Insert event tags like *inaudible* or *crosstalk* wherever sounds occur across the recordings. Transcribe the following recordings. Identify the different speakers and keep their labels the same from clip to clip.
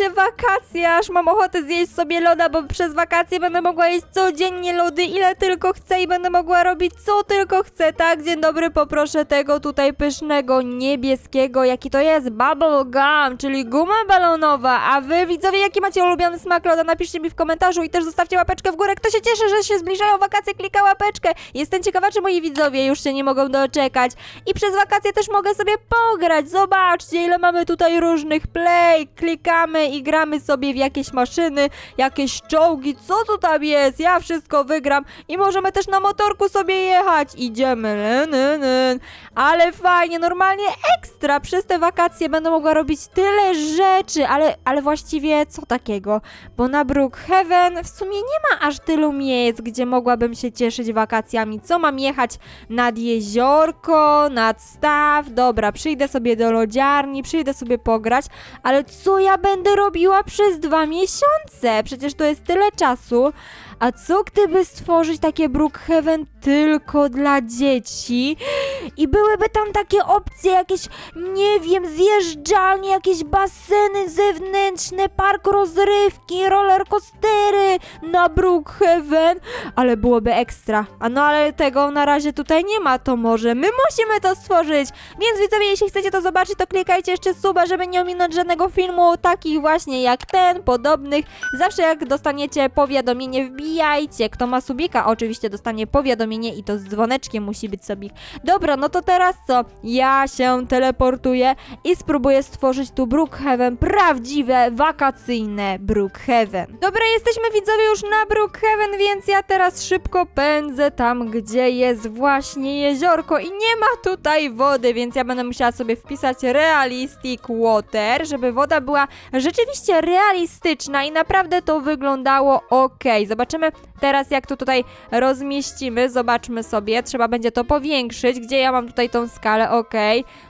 Speaker 1: হচ্ছে wakacje, aż mam ochotę zjeść sobie loda, bo przez wakacje będę mogła jeść codziennie lody, ile tylko chcę i będę mogła robić co tylko chcę, tak? Dzień dobry, poproszę tego tutaj pysznego, niebieskiego, jaki to jest? Bubble gum, czyli guma balonowa, a wy widzowie, jaki macie ulubiony smak loda? Napiszcie mi w komentarzu i też zostawcie łapeczkę w górę, kto się cieszy, że się zbliżają wakacje, klika łapeczkę. Jestem ciekawa, czy moi widzowie już się nie mogą doczekać. I przez wakacje też mogę sobie pograć. Zobaczcie, ile mamy tutaj różnych play. Klikamy i gramy sobie w jakieś maszyny, jakieś czołgi. Co to tam jest? Ja wszystko wygram. I możemy też na motorku sobie jechać. Idziemy. Ale fajnie, normalnie ekstra. Przez te wakacje będę mogła robić tyle rzeczy, ale, ale właściwie co takiego? Bo na Brookhaven w sumie nie ma aż tylu miejsc, gdzie mogłabym się cieszyć wakacjami. Co mam jechać nad jeziorko, nad staw? Dobra, przyjdę sobie do lodziarni, przyjdę sobie pograć, ale co ja będę robiła przez dwa miesiące? Przecież to jest tyle czasu. A co gdyby stworzyć takie Brookhaven tylko dla dzieci? I byłyby tam takie opcje, jakieś, nie wiem, zjeżdżalnie, jakieś baseny zewnętrzne, park rozrywki, rollercoastery na Brookhaven, ale byłoby ekstra. A no ale tego na razie tutaj nie ma, to może my musimy to stworzyć. Więc widzowie, jeśli chcecie to zobaczyć, to klikajcie jeszcze suba, żeby nie ominąć żadnego filmu takich właśnie jak ten, podobnych. Zawsze jak dostaniecie powiadomienie, wbijajcie. Kto ma subika, oczywiście dostanie powiadomienie i to z dzwoneczkiem musi być subik. Dobra, no to teraz co? Ja się teleportuję i spróbuję stworzyć tu Brookhaven, prawdziwe, wakacyjne Brookhaven. Dobra, jesteśmy widzowie już na Brookhaven, więc ja teraz szybko pędzę tam, gdzie jest właśnie jeziorko i nie ma tutaj wody, więc ja będę musiała sobie wpisać realistic water, żeby woda była rzeczywiście realistyczna i naprawdę to wyglądało ok. Zobaczymy teraz, jak to tutaj rozmieścimy. Zobaczmy sobie. Trzeba będzie to powiększyć. Gdzie ja mam tutaj tą skalę? Ok.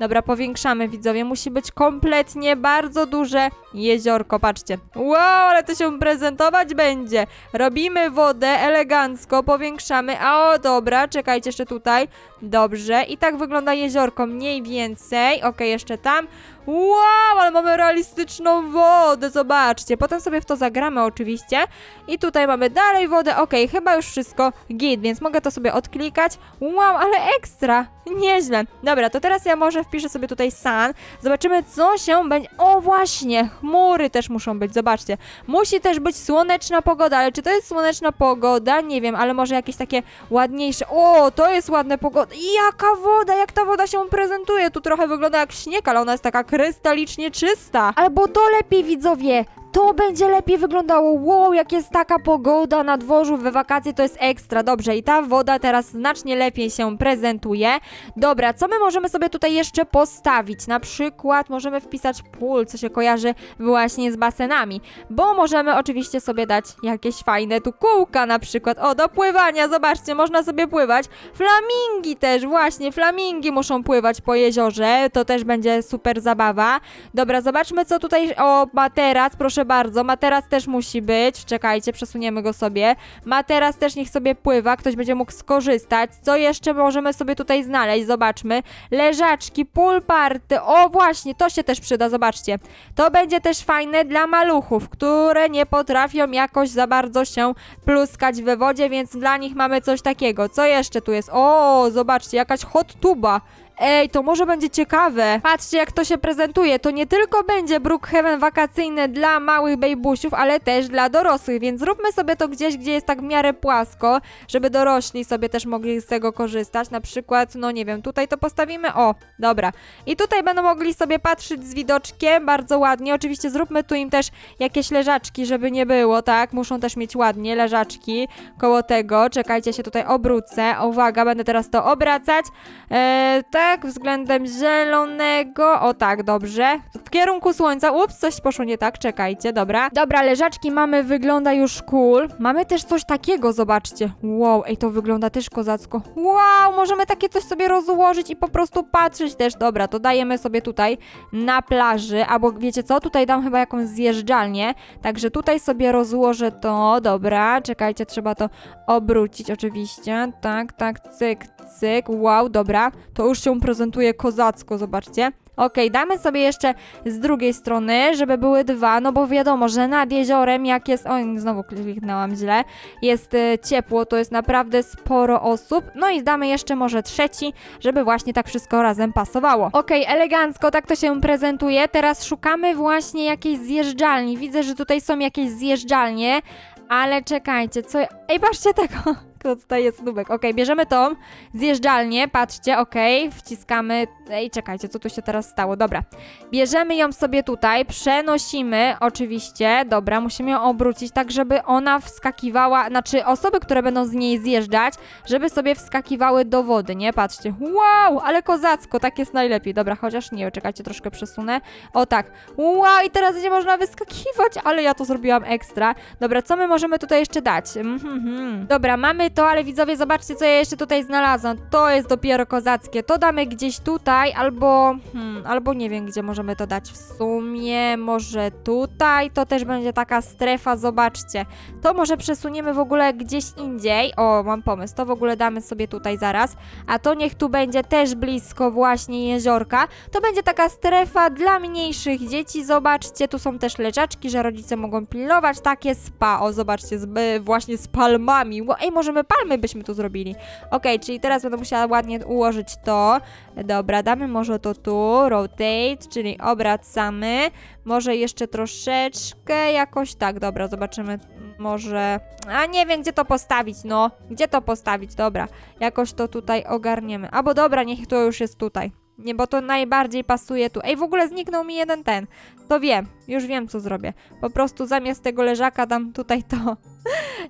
Speaker 1: Dobra, powiększamy, widzowie. Musi być kompletnie bardzo duże jeziorko. Patrzcie. Wow, ale to się prezentować będzie. Robimy wodę elegancko, powiększamy. A o, dobra, czekajcie jeszcze tutaj. Dobrze. I tak wygląda jeziorko mniej więcej. Ok, jeszcze tam. Wow, ale mamy realistyczną wodę, zobaczcie. Potem sobie w to zagramy oczywiście. I tutaj mamy dalej wodę. Okej, chyba już wszystko git, więc mogę to sobie odklikać. Wow, ale ekstra. Nieźle. Dobra, to teraz ja może wpiszę sobie tutaj sun. Zobaczymy, co się będzie... O, właśnie, chmury też muszą być, zobaczcie. Musi też być słoneczna pogoda, ale czy to jest słoneczna pogoda? Nie wiem, ale może jakieś takie ładniejsze. O, to jest ładna pogoda. Jaka woda, jak ta woda się prezentuje. Tu trochę wygląda jak śnieg, ale ona jest taka krystalicznie czysta. Albo to lepiej, widzowie. To będzie lepiej wyglądało. Wow, jak jest taka pogoda na dworzu we wakacje, to jest ekstra. Dobrze, i ta woda teraz znacznie lepiej się prezentuje. Dobra, co my możemy sobie tutaj jeszcze postawić? Na przykład możemy wpisać pool, co się kojarzy właśnie z basenami. Bo możemy oczywiście sobie dać jakieś fajne tu kółka na przykład. O, do pływania, zobaczcie, można sobie pływać. Flamingi też, właśnie, flamingi muszą pływać po jeziorze. To też będzie super zabawa. Dobra, zobaczmy co tutaj. O, materac, proszę bardzo. Materac też musi być. Czekajcie, przesuniemy go sobie. Materac też niech sobie pływa, ktoś będzie mógł skorzystać. Co jeszcze możemy sobie tutaj znaleźć? Zobaczmy. Leżaczki, pool party. O, właśnie, to się też przyda, zobaczcie. To będzie też fajne dla maluchów, które nie potrafią jakoś za bardzo się pluskać we wodzie, więc dla nich mamy coś takiego. Co jeszcze tu jest? O, zobaczcie, jakaś hot tuba. Ej, to może będzie ciekawe. Patrzcie, jak to się prezentuje. To nie tylko będzie Brookhaven wakacyjne dla małych bejbusiów, ale też dla dorosłych, więc zróbmy sobie to gdzieś, gdzie jest tak w miarę płasko, żeby dorośli sobie też mogli z tego korzystać. Na przykład, no nie wiem, tutaj to postawimy. O, dobra. I tutaj będą mogli sobie patrzeć z widoczkiem bardzo ładnie. Oczywiście zróbmy tu im też jakieś leżaczki, żeby nie było, tak? Muszą też mieć ładnie leżaczki koło tego. Czekajcie, się tutaj obrócę. Uwaga, będę teraz to obracać. Eee, tak, względem zielonego. O tak, dobrze. W kierunku słońca. Ups, coś poszło nie tak. Czekajcie, dobra. Dobra, leżaczki mamy, wygląda już cool. Mamy też coś takiego, zobaczcie. Wow, ej, to wygląda też kozacko. Wow, możemy takie coś sobie rozłożyć i po prostu patrzeć też. Dobra, to dajemy sobie tutaj na plaży, albo wiecie co? Tutaj dam chyba jakąś zjeżdżalnię. Także tutaj sobie rozłożę to. Dobra, czekajcie, trzeba to obrócić oczywiście. Tak, tak, cyk, cyk. Wow, dobra. To już się prezentuje kozacko, zobaczcie. Okej, damy sobie jeszcze z drugiej strony, żeby były dwa, no bo wiadomo, że nad jeziorem jak jest, oj, znowu kliknęłam źle, jest e, ciepło, to jest naprawdę sporo osób, no i damy jeszcze może trzeci, żeby właśnie tak wszystko razem pasowało. Okej, elegancko, tak to się prezentuje, teraz szukamy właśnie jakiejś zjeżdżalni, widzę, że tutaj są jakieś zjeżdżalnie, ale czekajcie, co... Ej, patrzcie tego! Kto tutaj jest nubek? Okej, bierzemy tą. Zjeżdżalnię, patrzcie, okej, wciskamy... Ej, czekajcie, co tu się teraz stało? Dobra, bierzemy ją sobie tutaj, przenosimy, oczywiście, dobra, musimy ją obrócić tak, żeby ona wskakiwała, znaczy osoby, które będą z niej zjeżdżać, żeby sobie wskakiwały do wody, nie? Patrzcie, wow, ale kozacko, tak jest najlepiej, dobra, chociaż nie, czekajcie, troszkę przesunę, o tak, wow, i teraz nie można wyskakiwać, ale ja to zrobiłam ekstra, dobra, co my możemy tutaj jeszcze dać? Mhm, dobra, mamy to, ale widzowie, zobaczcie, co ja jeszcze tutaj znalazłam, to jest dopiero kozackie, to damy gdzieś tutaj, albo, hmm, albo nie wiem, gdzie możemy to dać. W sumie, może tutaj, to też będzie taka strefa, zobaczcie, to może przesuniemy w ogóle gdzieś indziej, o, mam pomysł, to w ogóle damy sobie tutaj zaraz, a to niech tu będzie też blisko właśnie jeziorka, to będzie taka strefa dla mniejszych dzieci, zobaczcie, tu są też leżaczki, że rodzice mogą pilnować, takie spa, o, zobaczcie, z, y, właśnie z palmami, ej, możemy palmy byśmy tu zrobili, okej, czyli teraz będę musiała ładnie ułożyć to, dobra, damy może to tu, rotate, czyli obracamy, może jeszcze troszeczkę jakoś tak, dobra, zobaczymy, może, a nie wiem, gdzie to postawić, no, gdzie to postawić, dobra, jakoś to tutaj ogarniemy, albo dobra, niech to już jest tutaj. Nie, bo to najbardziej pasuje tu. Ej, w ogóle zniknął mi jeden ten. To wiem, już wiem co zrobię. Po prostu zamiast tego leżaka dam tutaj to.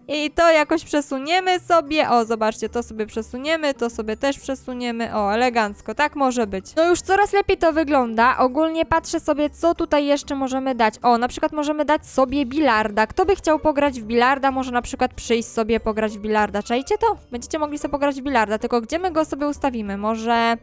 Speaker 1: I to jakoś przesuniemy sobie. O, zobaczcie, to sobie przesuniemy, to sobie też przesuniemy. O, elegancko, tak może być. No już coraz lepiej to wygląda. Ogólnie patrzę sobie, co tutaj jeszcze możemy dać. O, na przykład możemy dać sobie bilarda. Kto by chciał pograć w bilarda, może na przykład przyjść sobie pograć w bilarda. Czajcie to? Będziecie mogli sobie pograć w bilarda, tylko gdzie my go sobie ustawimy? Może...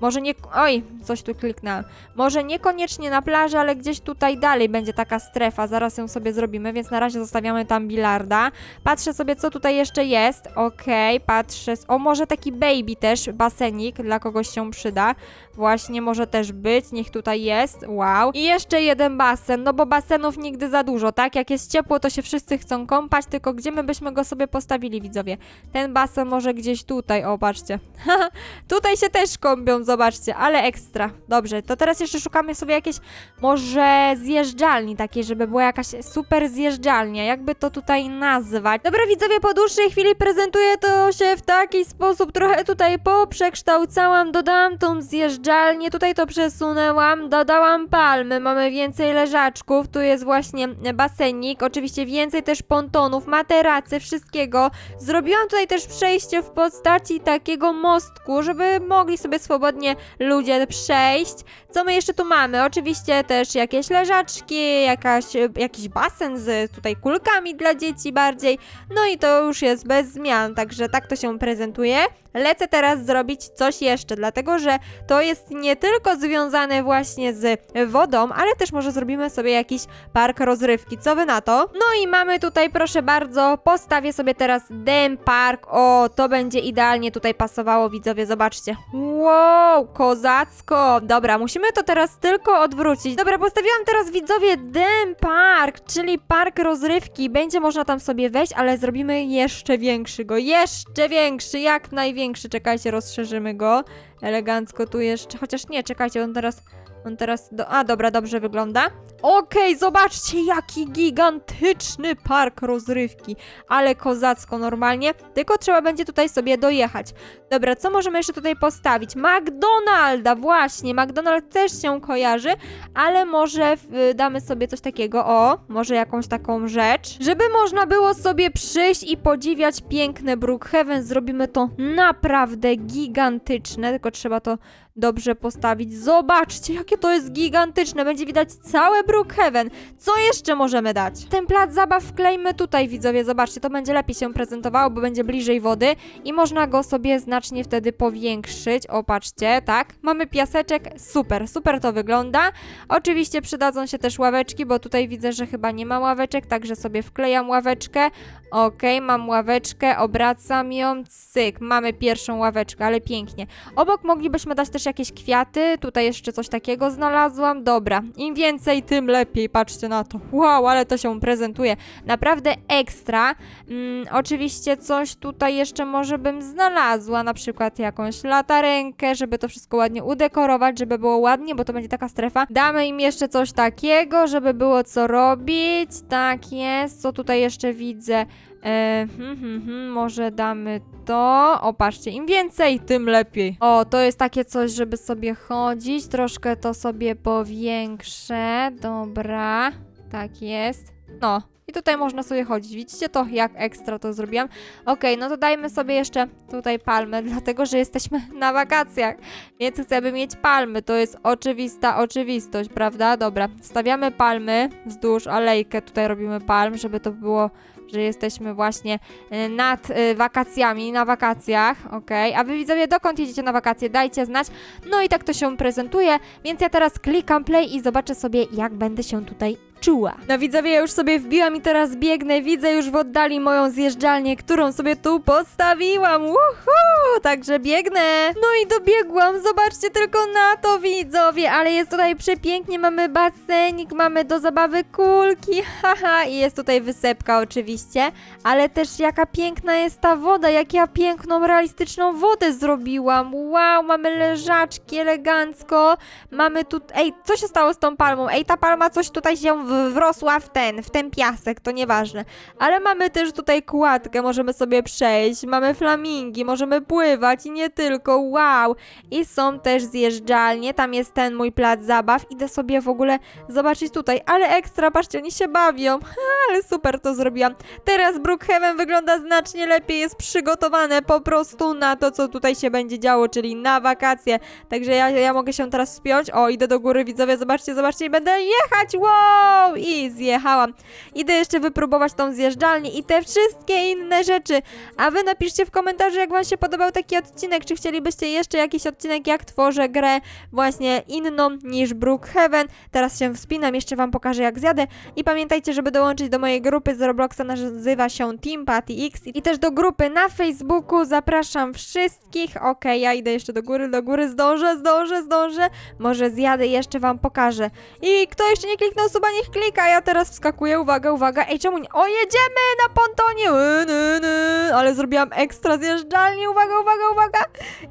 Speaker 1: Może nie... Oj, coś tu kliknęłam. Może niekoniecznie na plaży, ale gdzieś tutaj dalej będzie taka strefa. Zaraz ją sobie zrobimy, więc na razie zostawiamy tam bilarda. Patrzę sobie, co tutaj jeszcze jest. Okej, patrzę. O, może taki baby też, basenik, dla kogoś się przyda. Właśnie może też być, niech tutaj jest. Wow. I jeszcze jeden basen, no bo basenów nigdy za dużo, tak? Jak jest ciepło, to się wszyscy chcą kąpać, tylko gdzie my byśmy go sobie postawili, widzowie? Ten basen może gdzieś tutaj, o, patrzcie. *laughs* tutaj się też kąpią, zobaczcie, ale ekstra. Dobrze, to teraz jeszcze szukamy sobie jakieś może zjeżdżalni takiej, żeby była jakaś super zjeżdżalnia, jakby to tutaj nazwać. Dobra, widzowie, po dłuższej chwili prezentuję to się w taki sposób, trochę tutaj poprzekształcałam, dodałam tą zjeżdżalnię, tutaj to przesunęłam, dodałam palmy, mamy więcej leżaczków, tu jest właśnie basenik, oczywiście więcej też pontonów, materacy, wszystkiego. Zrobiłam tutaj też przejście w postaci takiego mostku, żeby mogli sobie swobodnie ludzie przejść. Co my jeszcze tu mamy? Oczywiście też jakieś leżaczki, jakaś, jakiś basen z tutaj kulkami dla dzieci bardziej. No i to już jest bez zmian, także tak to się prezentuje. Lecę teraz zrobić coś jeszcze, dlatego że to jest nie tylko związane właśnie z wodą, ale też może zrobimy sobie jakiś park rozrywki. Co wy na to? No i mamy tutaj, proszę bardzo, postawię sobie teraz Dem Park. O, to będzie idealnie tutaj pasowało, widzowie, zobaczcie. Wow, kozacko. Dobra, musimy to teraz tylko odwrócić. Dobra, postawiłam teraz, widzowie, Dem Park, czyli park rozrywki. Będzie można tam sobie wejść, ale zrobimy jeszcze większy go. Jeszcze większy, jak największy. Czekajcie, rozszerzymy go. Elegancko tu jeszcze, chociaż nie, czekajcie, on teraz... On teraz. Do... A, dobra, dobrze wygląda. Okej, zobaczcie, jaki gigantyczny park rozrywki. Ale kozacko normalnie. Tylko trzeba będzie tutaj sobie dojechać. Dobra, co możemy jeszcze tutaj postawić? McDonalda, właśnie. McDonald też się kojarzy, ale może damy sobie coś takiego. O, może jakąś taką rzecz. Żeby można było sobie przyjść i podziwiać piękne Brookhaven, zrobimy to naprawdę gigantyczne. Tylko trzeba to dobrze postawić. Zobaczcie, jakie to jest gigantyczne. Będzie widać całe Brookhaven. Co jeszcze możemy dać? Ten plac zabaw wklejmy tutaj, widzowie. Zobaczcie, to będzie lepiej się prezentowało, bo będzie bliżej wody i można go sobie znacznie wtedy powiększyć. O, patrzcie, tak. Mamy piaseczek. Super, super to wygląda. Oczywiście przydadzą się też ławeczki, bo tutaj widzę, że chyba nie ma ławeczek, także sobie wklejam ławeczkę. Okej, mam ławeczkę, obracam ją, cyk, mamy pierwszą ławeczkę, ale pięknie. Obok moglibyśmy dać też jakieś kwiaty, tutaj jeszcze coś takiego znalazłam, dobra, im więcej, tym lepiej, patrzcie na to, wow, ale to się prezentuje, naprawdę ekstra, mm, oczywiście coś tutaj jeszcze może bym znalazła, na przykład jakąś latarenkę, żeby to wszystko ładnie udekorować, żeby było ładnie, bo to będzie taka strefa, damy im jeszcze coś takiego, żeby było co robić, tak jest, co tutaj jeszcze widzę, E, hmm, hmm, hmm, może damy to. O, patrzcie, im więcej, tym lepiej. O, to jest takie coś, żeby sobie chodzić. Troszkę to sobie powiększę. Dobra, tak jest. No. I tutaj można sobie chodzić. Widzicie to, jak ekstra to zrobiłam? Okej, no to dajmy sobie jeszcze tutaj palmę, *laughs* dlatego że jesteśmy na wakacjach, więc chcemy mieć palmy. To jest oczywista oczywistość, prawda? Dobra, stawiamy palmy wzdłuż alejkę. Tutaj robimy palm, żeby to było że jesteśmy właśnie e, nad e, wakacjami, na wakacjach, okej. A wy widzowie, dokąd jedziecie na wakacje? Dajcie znać. No i tak to się prezentuje, więc ja teraz klikam play i zobaczę sobie, jak będę się tutaj czuła. No widzowie, ja już sobie wbiłam i teraz biegnę, widzę już w oddali moją zjeżdżalnię, którą sobie tu postawiłam, Uhu! Także biegnę. No i dobiegłam, zobaczcie tylko na to widzowie, ale jest tutaj przepięknie, mamy basenik, mamy do zabawy kulki, *laughs* haha, i jest tutaj wysepka oczywiście, ale też jaka piękna jest ta woda, jak ja piękną, realistyczną wodę zrobiłam, wow, mamy leżaczki elegancko, mamy tu, ej, co się stało z tą palmą? Ej, ta palma coś tutaj się wrosła w ten, w ten piasek, to nieważne. Ale mamy też tutaj kładkę, możemy sobie przejść, mamy flamingi, możemy pływać i nie tylko, wow. I są też zjeżdżalnie, tam jest ten mój plac zabaw, idę sobie w ogóle zobaczyć tutaj, ale ekstra, patrzcie, oni się bawią, *laughs* ha, ale super to zrobiłam. Teraz Brookhaven wygląda znacznie lepiej, jest przygotowane po prostu na to, co tutaj się będzie działo, czyli na wakacje. Także ja, ja mogę się teraz spiąć. O, idę do góry, widzowie, zobaczcie, zobaczcie i będę jechać, wow! I zjechałam. Idę jeszcze wypróbować tą zjeżdżalnię i te wszystkie inne rzeczy. A wy napiszcie w komentarzu, jak wam się podobał taki odcinek, czy chcielibyście jeszcze jakiś odcinek, jak tworzę grę właśnie inną niż Brookhaven. Teraz się wspinam, jeszcze wam pokażę, jak zjadę. I pamiętajcie, żeby dołączyć do mojej grupy z Robloxa, nazywa się Team Patty X i też do grupy na Facebooku. Zapraszam wszystkich. Okej, ja idę jeszcze do góry, do góry, zdążę, zdążę, zdążę. Może zjadę jeszcze wam pokażę. I kto jeszcze nie kliknął suba, niech klika. Ja teraz wskakuję, uwaga, uwaga. Ej, czemu nie? O, jedziemy na pontonie! Ny, ny, ny. Ale zrobiłam ekstra zjeżdżalnię, uwaga, uwaga, uwaga.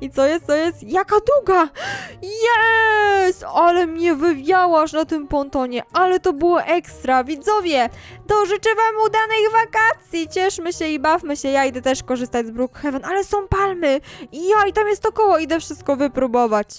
Speaker 1: I co jest, co jest? Jaka długa! Jest! Ale mnie wywiało aż na tym pontonie, ale to było ekstra. Widzowie, to życzę wam udanych wakacji. Cieszmy się i bawmy się. Ja idę też korzystać z Brookhaven, ale są palmy. I ja, i tam jest to koło, idę wszystko wypróbować.